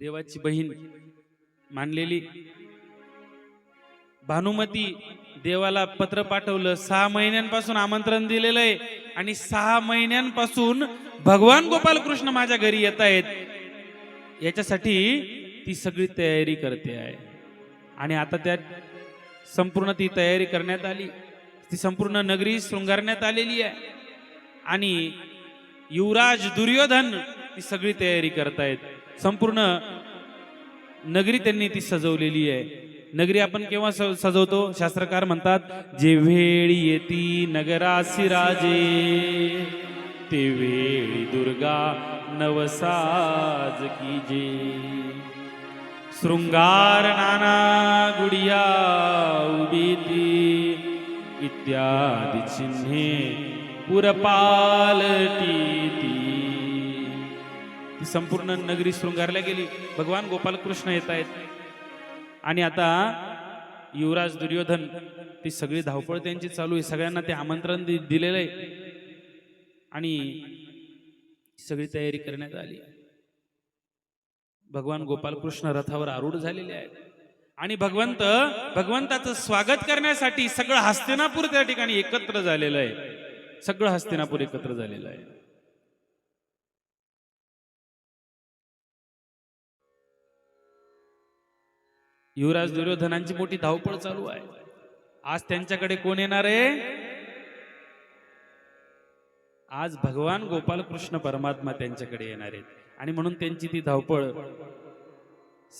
देवाची बहीण मानलेली. भानुमती देवाला पत्र पाठवलं. सहा महिन्यांपासून आमंत्रण दिलेलं आहे आणि सहा महिन्यांपासून भगवान गोपालकृष्ण माझ्या घरी येत आहेत. याच्यासाठी ती सगळी तयारी करते आहे. आणि आता त्या संपूर्ण ती तयारी करण्यात आली. ती संपूर्ण नगरी शृंगारण्यात आलेली आहे. आणि युवराज दुर्योधन ती सगळी तयारी करतायत. संपूर्ण नगरी त्यांनी ती सजवलेली आहे. नगरी आपण केव्हा स- सजवतो? शास्त्रकार म्हणतात जे वेळी येती नगरासी राजे ते वेळी दुर्गा नवसाज कीजे. शृंगार नाना गुडिया उभी ती इत्यादी चिन्हे पुरपालटी ती ती संपूर्ण नगरी शृंगारल्या गेली. भगवान गोपालकृष्ण येत आहेत. आणि आता युवराज दुर्योधन ती सगळी धावपळ त्यांची चालू आहे. सगळ्यांना ते आमंत्रण दि- दिलेलं आहे. आणि सगळी तयारी करण्यात आली भगवान गोपालकृष्ण रथावर आरूढ झालेले आहेत. आणि भगवंत भगवंताचं स्वागत करण्यासाठी सगळं हस्तिनापूर त्या ठिकाणी एकत्र झालेलं आहे. सगळं हस्तिनापूर एकत्र झालेलं आहे. युवराज दुर्योधनांची मोठी धावपळ चालू आहे. आज त्यांच्याकडे कोण येणार आहे? आज भगवान गोपालकृष्ण परमात्मा त्यांच्याकडे येणार आहेत. आणि म्हणून त्यांची ती धावपळ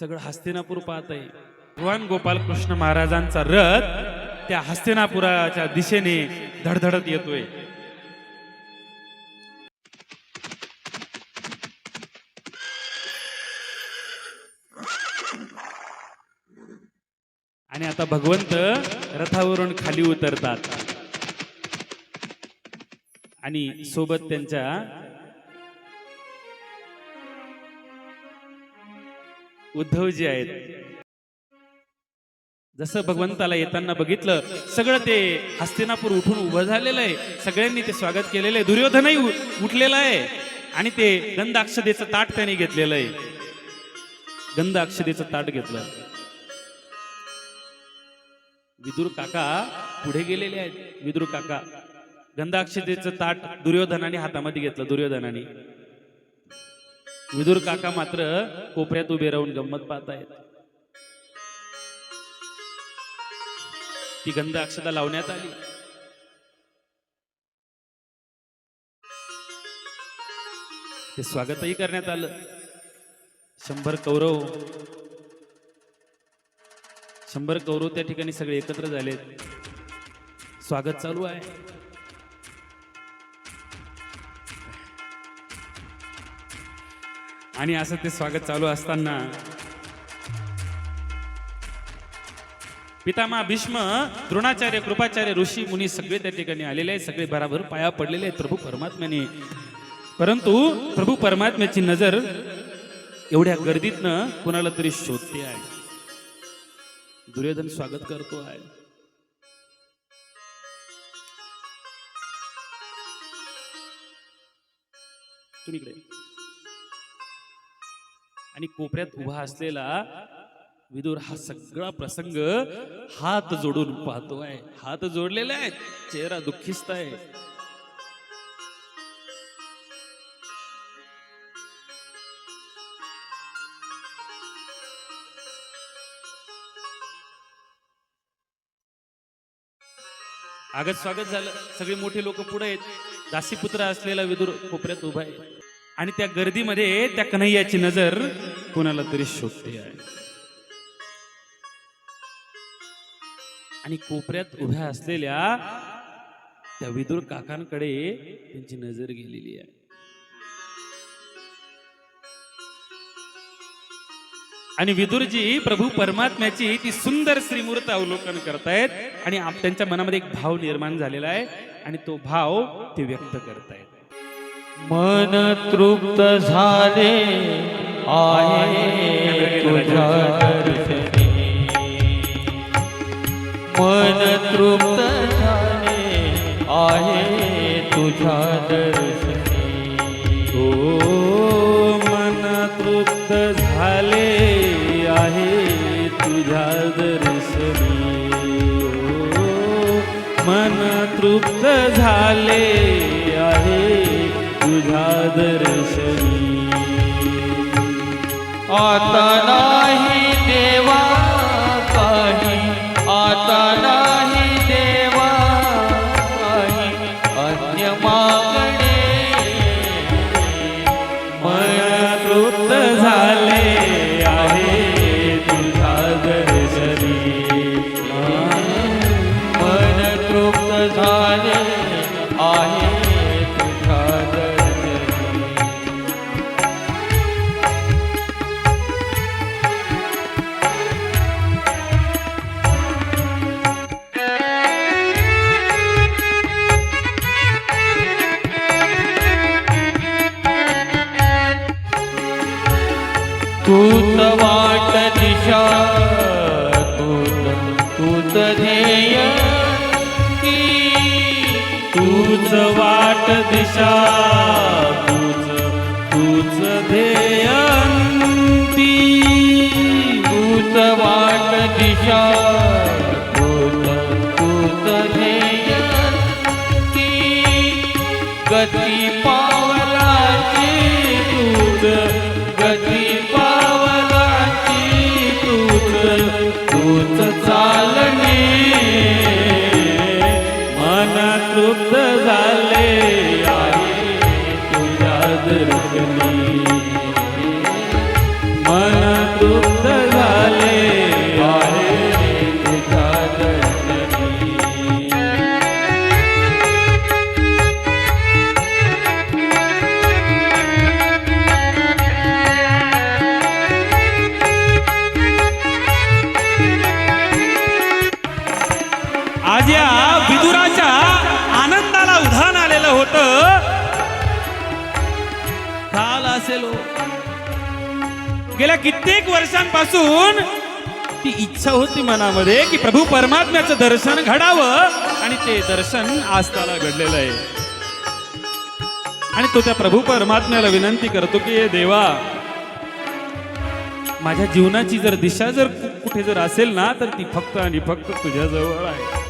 सगळं हस्तिनापूर पाहत आहे भगवान गोपालकृष्ण महाराजांचा रथ त्या हस्तिनापुराच्या दिशेने धडधडत येतोय. आता भगवंत रथावरून खाली उतरतात. आणि सोबत त्यांच्या उद्धवजी आहेत. जसं भगवंताला येताना बघितलं सगळं ते हस्तिनापूर उठून उभं झालेलं आहे. सगळ्यांनी ते स्वागत केलेलं आहे. दुर्योधनही उठलेला आहे. आणि ते गंध अक्षदेचं ताट त्याने घेतलेलं आहे. गंध अक्षदेचं ताट घेतलं. विदुर काका पुढे गेलेले आहेत. विदुर काका गंधाक्षतेचं ताट दुर्योधनाने हातामध्ये घेतलं दुर्योधनाने. विदुर काका मात्र कोपऱ्यात उभे राहून गंमत पाहत आहेत. ती गंध अक्षता लावण्यात आली. ते स्वागतही करण्यात आलं. शंभर कौरव शंभर कौरव त्या ठिकाणी सगळे एकत्र झालेत. स्वागत चालू आहे. आणि असं ते स्वागत चालू असताना पितामा भीष्म द्रोणाचार्य कृपाचार्य ऋषी मुनी सगळे त्या ठिकाणी आलेले आहेत. सगळे भराभर पाया पडलेले आहेत प्रभू परमात्म्याने. परंतु प्रभू परमात्म्याची नजर एवढ्या गर्दीतनं कुणाला तरी शोधते आहे. दुर्योधन स्वागत करतो आहे. तुम्ही इकडे. आणि कोपऱ्यात उभा असलेला विदुर हा सगळा प्रसंग हात जोडून पाहतो आहे हात जोडलेले आहेत. चेहरा दुःखीस्त आहे. आगत स्वागत झालं. सगळे मोठे लोक पुढे आहेत. दासीपुत्र असलेला विदुर कोपऱ्यात उभा आहे. आणि त्या गर्दीमध्ये त्या कन्हैयाची नजर कोणाला तरी शोधते आहे. आणि कोपऱ्यात उभ्या असलेल्या त्या विदुर काकांकडे त्यांची नजर गेलेली आहे. आणि विदुरजी प्रभू परमात्म्याची ती सुंदर श्रीमूर्त अवलोकन करतायत आणि आप- त्यांच्या मनामध्ये एक भाव निर्माण झालेला आहे आणि तो भाव ते व्यक्त करतायत. मन तृप्त झाले आहे तुझ्या मन तृप्त झाले आहे तुझ्या तृप्त झाले आहे तुझा दर्शनी. आता नाही तृप्त आहे तुझ्या दर्शनी वाट दिशा तूच तूच ध्येयंती तूच वाट दिशा. गेल्या कित्येक वर्षांपासून ती इच्छा होती मनामध्ये की प्रभू परमात्म्याचं दर्शन घडावं आणि ते दर्शन आज त्याला घडलेलं आहे. आणि तो त्या प्रभू परमात्म्याला विनंती करतो की "हे देवा माझ्या जीवनाची जर दिशा जर कुठे जर असेल ना तर ती फक्त आणि फक्त तुझ्या जवळ आहे.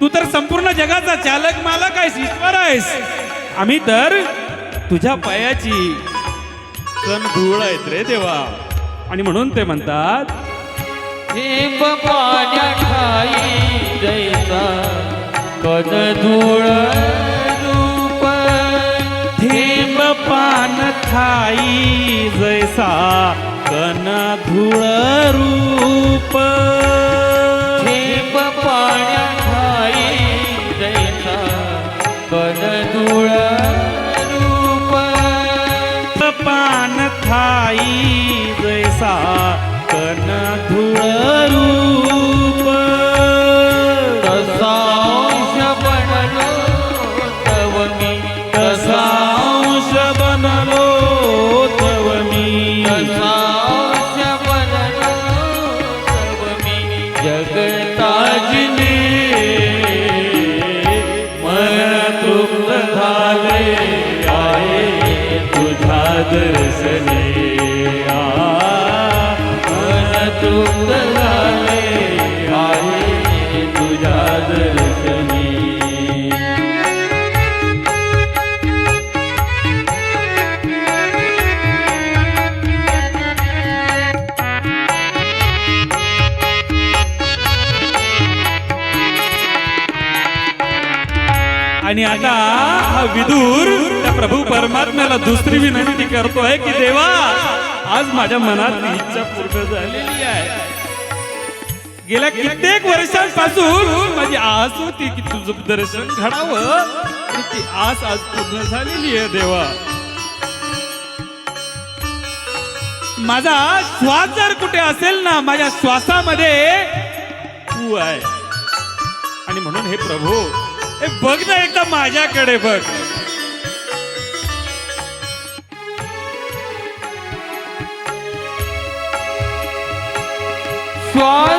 तू तर संपूर्ण जगाचा चालक मालक आहेस ईश्वर आहेस. आम्ही तर तुझ्या पायाची कण धूळ आहेत रे देवा. आणि म्हणून ते म्हणतात थेंब पाण्या ठाई जैसा कद धूळ रूप थेंब पान थाई जैसा कण धूळ रूप. विदूर त्या प्रभू परमात्म्याला दुसरी विनंती करतोय की देवा आज माझ्या मनात इच्छा पूर्ण झालेली आहे. गेल्या कित्येक वर्षांपासून माझी आस होती की तुझं दर्शन घडावं ती आस आज पूर्ण झालेली आहे देवा. माझा श्वास जर कुठे असेल ना माझ्या श्वासामध्ये तू आहे. आणि म्हणून हे प्रभू हे बघ ना एकदा माझ्याकडे बघ. श्वास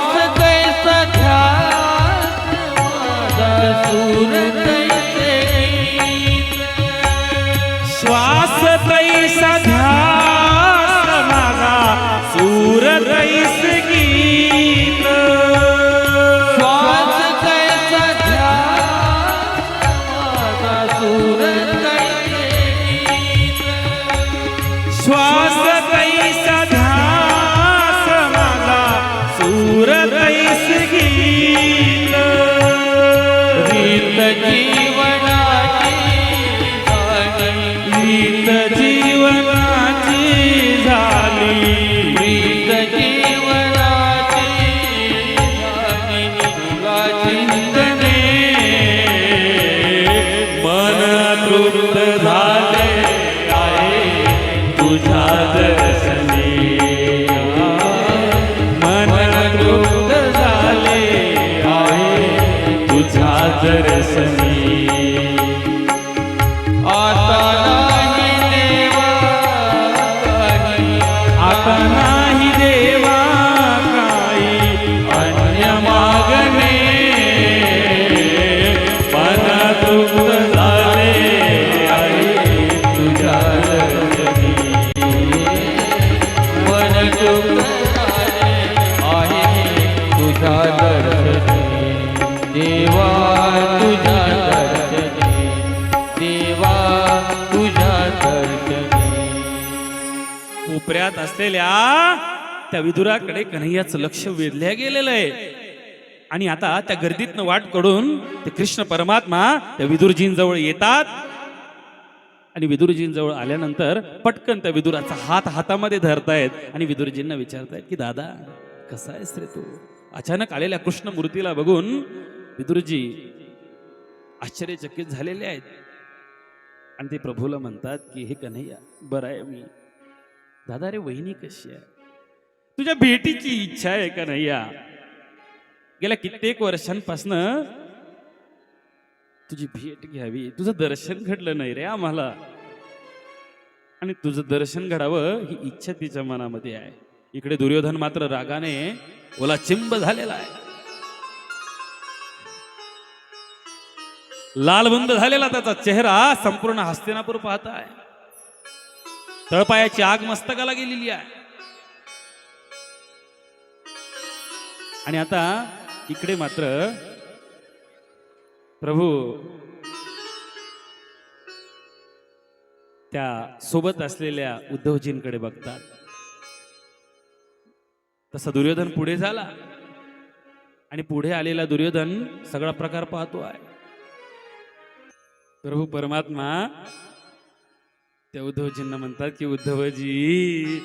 झाली गीत कोपऱ्यात असलेल्या त्या विदुराकडे कन्हैयाचं लक्ष वेधल्या गेलेलं आहे. आणि आता त्या गर्दीतनं वाटकडून ते कृष्ण परमात्मा त्या विदुरजींजवळ येतात. आणि विदुरजींजवळ आल्यानंतर पटकन त्या विदुराचा हात हातामध्ये धरतायत आणि विदुरजींना विचारतायत की दादा कसा आहेस रे तू? अचानक आलेल्या कृष्ण मूर्तीला बघून विदुरजी आश्चर्यचकित झालेले आहेत. आणि ते प्रभूला म्हणतात की हे कन्हैया बरं आहे मी. दादा रे वहिनी कशी आहे? तुझ्या भेटीची इच्छा आहे कन्हैया. गेल्या कित्येक वर्षांपासनं तुझी भेट घ्यावी. तुझं दर्शन घडलं नाही रे आम्हाला आणि तुझं दर्शन घडावं ही इच्छा तिच्या मनामध्ये आहे. इकडे दुर्योधन मात्र रागाने ओला चिंब झालेला आहे. लालबंद झालेला त्याचा चेहरा संपूर्ण हस्तिनापूर पाहत आहे. तळपायाची आग मस्तकाला गेलेली आहे. आणि आता इकडे मात्र प्रभू त्या सोबत असलेल्या उद्धवजींकडे बघतात. तसा दुर्योधन पुढे झाला आणि पुढे आलेला दुर्योधन सगळा प्रकार पाहतो आहे. प्रभू परमात्मा त्या उद्धवजींना म्हणतात की उद्धवजी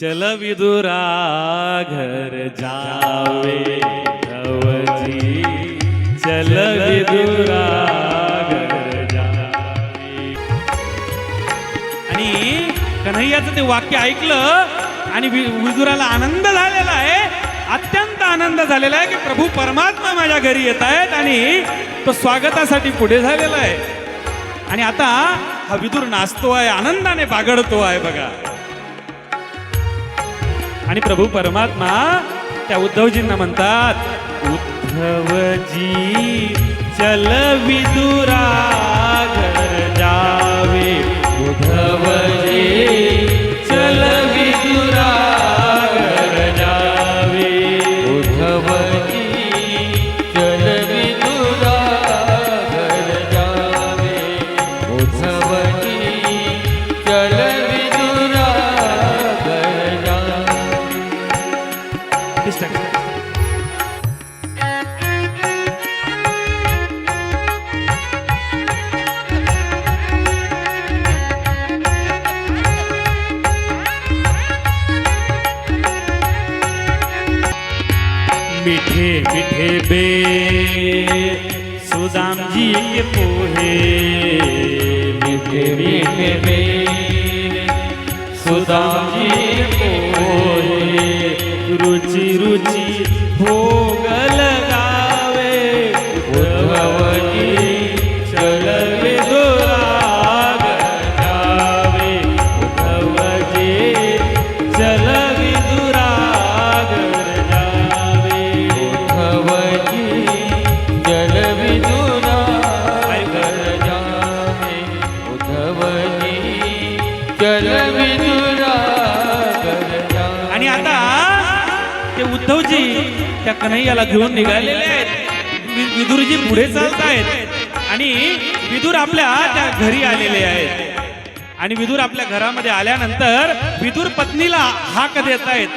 चल विदुरा घर जावे उद्धवजी चल विदुरा आणि कन्हैयाचं ते वाक्य ऐकलं आणि विदुराला आनंद झालेला आहे. अत्यंत आनंद झालेला आहे की प्रभू परमात्मा माझ्या घरी येत आहेत आणि तो स्वागतासाठी पुढे झालेला आहे. आणि आता हा विदुर नाचतो आहे आनंदाने बागडतो आहे बघा. आणि प्रभू परमात्मा त्या उद्धवजींना म्हणतात उद्धवजी चल विदुरा सुदामी पोहे रुचि रुचि भोग याला घेऊन निघालेले आहेत. विदुरजी पुढे चालत आहेत. आणि विदुर आपल्या त्या घरी आलेले आहेत. आणि विदूर आपल्या घरामध्ये आल्यानंतर विदूर पत्नीला हाक देत आहेत.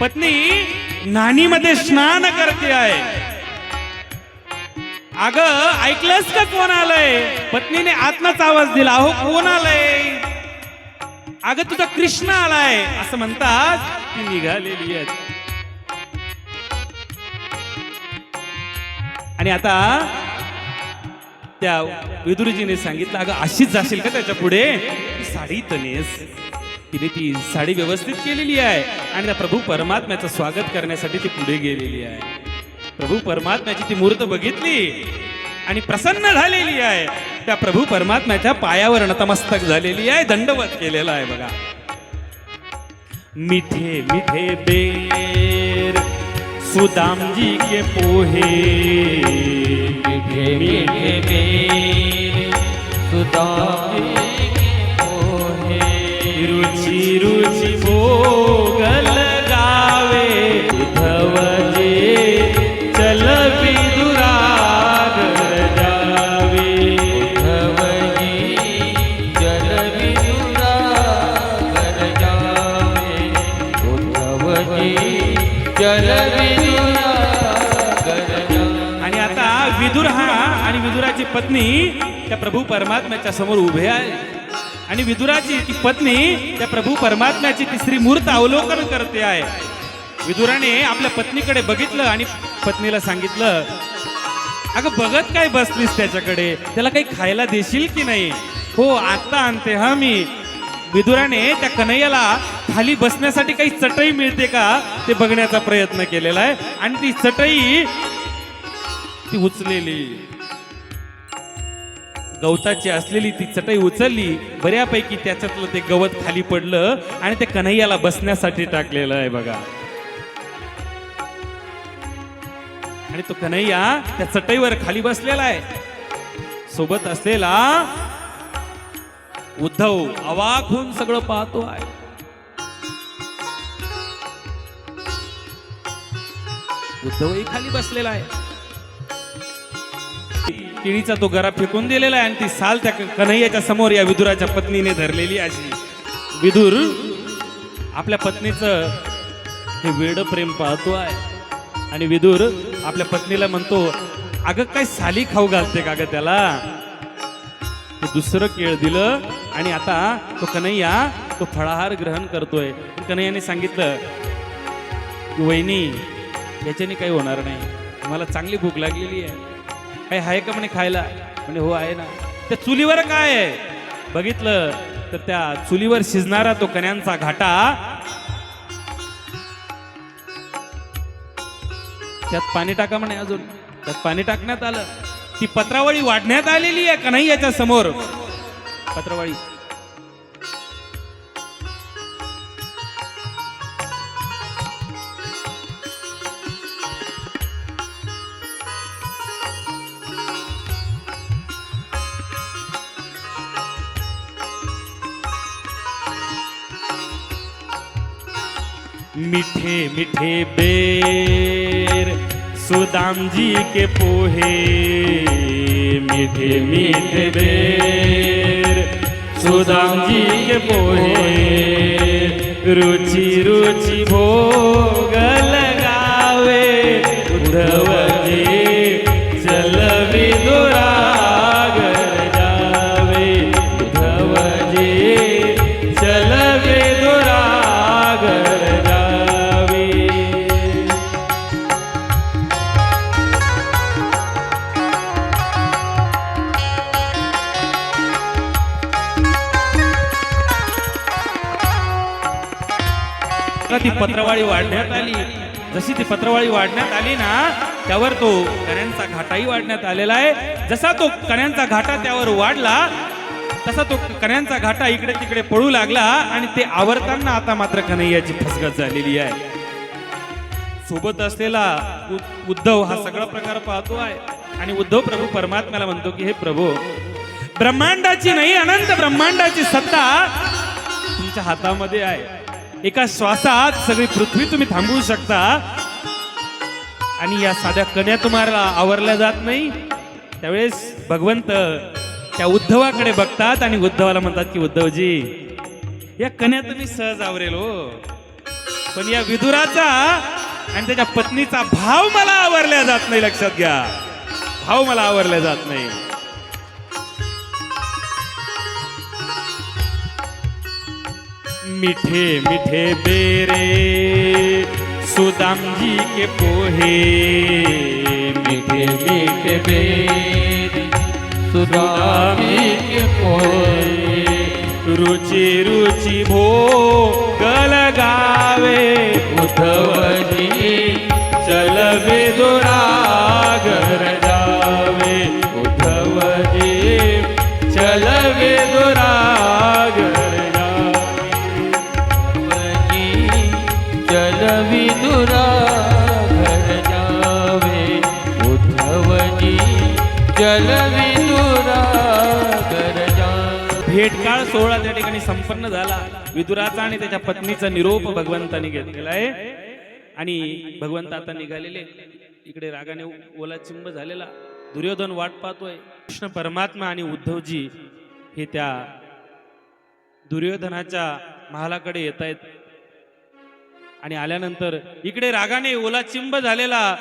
पत्नी नानीमध्ये स्नान करते आहे. अग ऐकलंस का कोण आलंय? पत्नीने आत्माच आवाज दिला अहो कोण आलंय? अगं तुझा कृष्ण आलाय. असं म्हणतात ती निघालेली आहे आणि आता त्या विदुरजीने सांगितलं अगं अशीच जाशील का त्याच्या पुढे? साडी तनेस तिने ती साडी व्यवस्थित केलेली आहे. आणि त्या प्रभू परमात्म्याचं स्वागत करण्यासाठी ती पुढे गेलेली आहे. प्रभू परमात्म्याची ती मूर्त बघितली आणि प्रसन्न झालेली आहे. त्या प्रभू परमात्म्याच्या पायावर नतमस्तक झालेली आहे. दंडवत केलेला आहे बघा. मिठे मिठे बेर. सुदाम जी के पोहे। मीठे मीठे बेर सुदामे के पोहे। रुचि रुचि पत्नी त्या प्रभू परमात्म्याच्या समोर उभे आहे. आणि विदुराची ती पत्नी त्या प्रभू परमात्म्याची तिसरी मूर्त अवलोकन करते आहे. विदुराने आपल्या पत्नीकडे बघितलं आणि पत्नीला सांगितलं अगं बघत काय बसलीस त्याच्याकडे? त्याला काही खायला देशील की नाही? हो आता आणते हा मी. विदुराने त्या कन्हैयाला खाली बसण्यासाठी काही चटई मिळते का ते बघण्याचा प्रयत्न केलेला आहे. आणि ती चटई ती उचलेली. गवताची असलेली ती चटई उचलली बऱ्यापैकी त्याच्यातलं ते गवत खाली पडलं आणि ते कन्हैयाला बसण्यासाठी टाकलेलं आहे बघा. आणि तो कन्हैया त्या चटईवर खाली बसलेला आहे. सोबत असलेला उद्धव अवाक होऊन सगळं पाहतो आहे. उद्धवही खाली बसलेला आहे. केळीचा तो गरा फेकून दिलेला आहे आणि ती साल त्या कन्हैयाच्या समोर या विदुराच्या पत्नीने धरलेली अशी विदुर आपल्या पत्नीचं हे वेड प्रेम पाहतो आहे. आणि विदुर आपल्या पत्नीला म्हणतो अगं काय साली खाऊ घालते का ग त्याला? ते दुसरं केळ दिलं आणि आता तो कन्हैया तो फळाहार ग्रहण करतोय. कन्हैयाने सांगितलं की वहिनी याच्याने काही होणार नाही. मला चांगली भूक लागलेली आहे. काही आहे का म्हणे खायला? म्हणे हो आहे ना. त्या चुलीवर काय आहे? बघितलं तर त्या चुलीवर शिजणारा तो कण्यांचा घाटा त्यात पाणी टाका म्हणे अजून. त्यात पाणी टाकण्यात आलं. ती पत्रावळी वाढण्यात आलेली आहे कन्हैयाच्या समोर? पत्रावळी. मीठे मीठे बेर सुदाम जी के पोहे। मीठे मीठे बेर सुदाम जी के पोहे। रुचि रुचि भोग लगावे उद्धव ती पत्रवाळी वाढण्यात आली. जशी ती पत्रवाळी वाढण्यात आली ना त्यावर तो कण्यांचा घाटाही वाढण्यात आलेला आहे. जसा तो कण्यांचा घाटा त्यावर वाढला तसा तो कण्यांचा घाटा इकडे तिकडे पळू लागला आणि ते आवरताना आता मात्र कन्हैयाची फसगत झालेली आहे. सोबत असलेला उद्धव हा सगळा प्रकार पाहतो आहे. आणि उद्धव प्रभू परमात्म्याला म्हणतो की हे प्रभू ब्रह्मांडाची नाही अनंत ब्रह्मांडाची सत्ता तुमच्या हातामध्ये आहे. एका श्वासात सगळी पृथ्वी तुम्ही थांबवू शकता. आणि या साध्या कन्या तुम्हाला आवरल्या जात नाही. त्यावेळेस भगवंत त्या उद्धवाकडे बघतात आणि उद्धवाला म्हणतात की उद्धवजी या कन्या तुम्ही सहज आवरेल हो. पण या विदुराचा आणि त्याच्या पत्नीचा भाव मला आवरल्या जात नाही लक्षात घ्या. भाव मला आवरल्या जात नाही. मीठे मीठे बेरे सुदाम जी के पोहे। मीठे मीठे बेद सुदामी के पोए रुचि रुचि भो गल गावे उद्धवजी चल विदुरागर जावे उद्धवजी चल विदुरागर आणि संपन्न झाला. विदुराचा आणि त्याच्या पत्नीचा निरोप भगवंताने घेतलेला आहे. आणि भगवंत आता निघालेले इकडे रागाने ओला चिंब झालेला. दुर्योधन वाट पाहतोय. कृष्ण परमात्मा आणि उद्धवजी हे त्या दुर्योधनाच्या महालाकडे येत आहेत. आणि आल्यानंतर इकडे रागाने ओला चिंब झालेला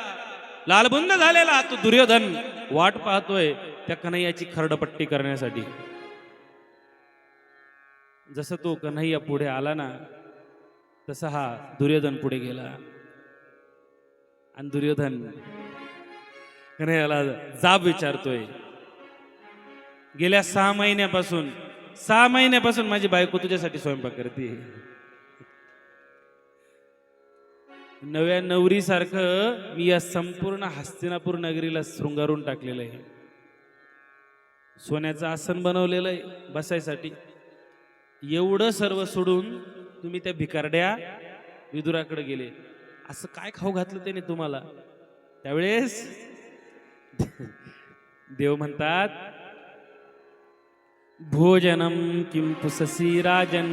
लालबुंद झालेला तो दुर्योधन वाट पाहतोय त्या कन्हैयाची खरडपट्टी करण्यासाठी. जसं तो कन्हैया पुढे आला ना तसा हा दुर्योधन पुढे गेला. आणि दुर्योधन कन्हैयाला जाब विचारतोय. गेल्या सहा महिन्यापासून सहा महिन्यापासून माझी बायको तुझ्यासाठी स्वयंपाक करते. नव्या नवरीसारखं मी या संपूर्ण हस्तिनापूर नगरीला शृंगारून टाकलेलं आहे. सोन्याचं आसन बनवलेलं आहे बसायसाठी. एवढं सर्व सोडून तुम्ही त्या भिकारड्या विदुराकडे गेले. असं काय खाऊ घातलं त्याने तुम्हाला? त्यावेळेस देव म्हणतात भोजनम किं पुससी राजन?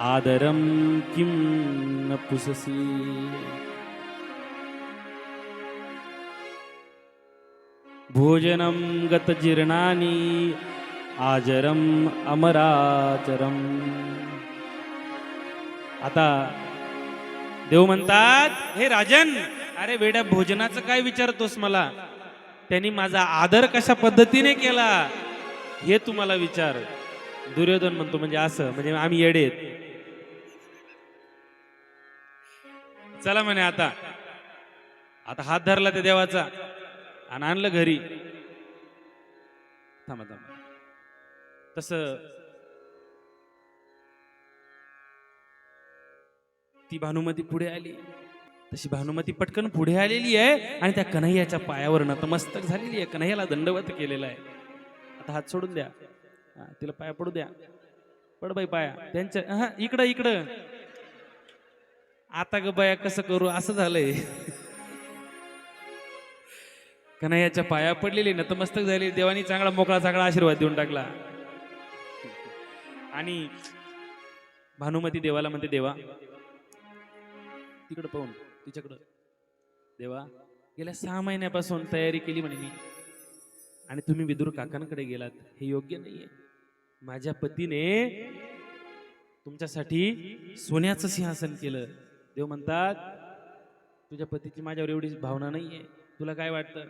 आदरम किं न पुससी भोजनम गत जीर्णानी आजरम अमराचरम. आता देव म्हणतात हे राजन अरे वेड्या भोजनाचं काय विचारतोस मला? त्यांनी माझा आदर कशा पद्धतीने केला? हे तुम्हाला विचार. दुर्योधन म्हणतो म्हणजे असं म्हणजे आम्ही येडेत चला म्हणे आता. आता हात धरला त्या देवाचा आणि आणलं घरी. थांबा थांबा. तस ती भानुमती पुढे आली. तशी भानुमती पटकन पुढे आलेली आहे आणि त्या कन्हैयाच्या पायावर नतमस्तक झालेली आहे. कन्हैयाला दंडवत केलेला आहे. आता हात सोडून द्या. हा, तिला पाया पडू द्या. पड बाई पाया. त्यांच्या हा इकडं इकडं. आता ग बाया कसं करू? असं झालंय. कन्हैयाच्या पाया पडलेली नतमस्तक झाली. देवानी चांगला मोकळा चांगला आशीर्वाद देऊन टाकला. आणि भानुमती देवाला म्हणते देवा तिकडं पाहून तिच्याकडं. देवा गेल्या सहा महिन्यापासून तयारी केली म्हणे मी. आणि तुम्ही विदुर काकांकडे गेलात हे योग्य नाहीये. माझ्या पतीने तुमच्यासाठी सोन्याचं सिंहासन केलं. देव म्हणतात तुझ्या पतीची माझ्यावर एवढी भावना नाहीये. तुला काय वाटतं?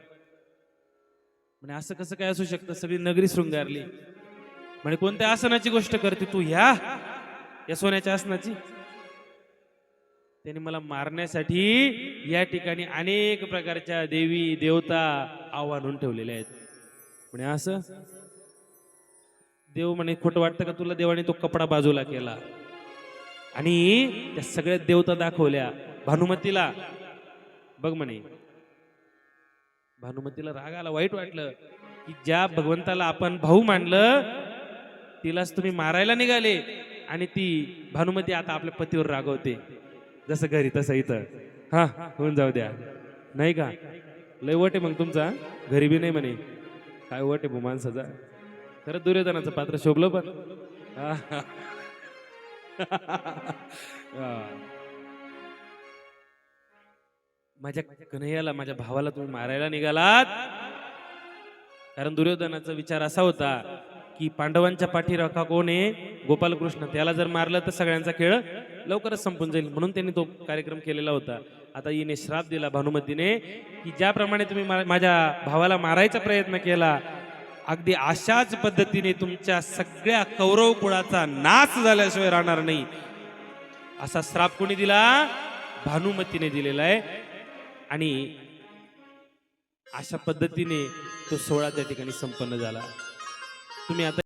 म्हणे असं कसं काय असू शकतं? सगळी नगरी शृंगारली. म्हणे कोणत्या आसनाची गोष्ट करते तू ह्या? या सोन्याच्या आसनाची? त्याने मला मारण्यासाठी या ठिकाणी अनेक प्रकारच्या देवी देवता आव्हानून ठेवलेल्या आहेत. म्हणे असं? देव म्हणे खोटं वाटतं का तुला? देवाने तो कपडा बाजूला केला आणि त्या सगळ्या देवता दाखवल्या भानुमतीला. बघ म्हणे भानुमतीला राग आला वाईट वाटलं की ज्या भगवंताला आपण भाऊ मानलं तिलाच तुम्ही मारायला निघाले. आणि ती भानुमती आता आपल्या पतीवर रागवते. जसं घरी तसं इथं. हा होऊन जाऊ द्या. नाही का? लय वट आहे मग तुमचा घरी बी नाही म्हणे. काय वट आहे भू माणसाचा? खरं दुर्योधनाचं पात्र शोभलं पण. माझ्या कन्हैयाला माझ्या भावाला तुम्ही मारायला निघालात? कारण दुर्योधनाचा विचार असा होता की पांडवांच्या पाठीराखा कोण आहे? गोपालकृष्ण. त्याला जर मारलं तर सगळ्यांचा खेळ लवकरच संपून जाईल. म्हणून त्यांनी तो कार्यक्रम केलेला होता. आता हिने श्राप दिला भानुमतीने की ज्याप्रमाणे तुम्ही मा- माझ्या भावाला मारायचा प्रयत्न केला अगदी अशाच पद्धतीने तुमच्या सगळ्या कौरव कुळाचा नाश झाल्याशिवाय राहणार नाही. असा श्राप कोणी दिला? भानुमतीने दिलेला आहे. आणि अशा पद्धतीने तो सोहळा त्या ठिकाणी संपन्न झाला. तुम्ही आता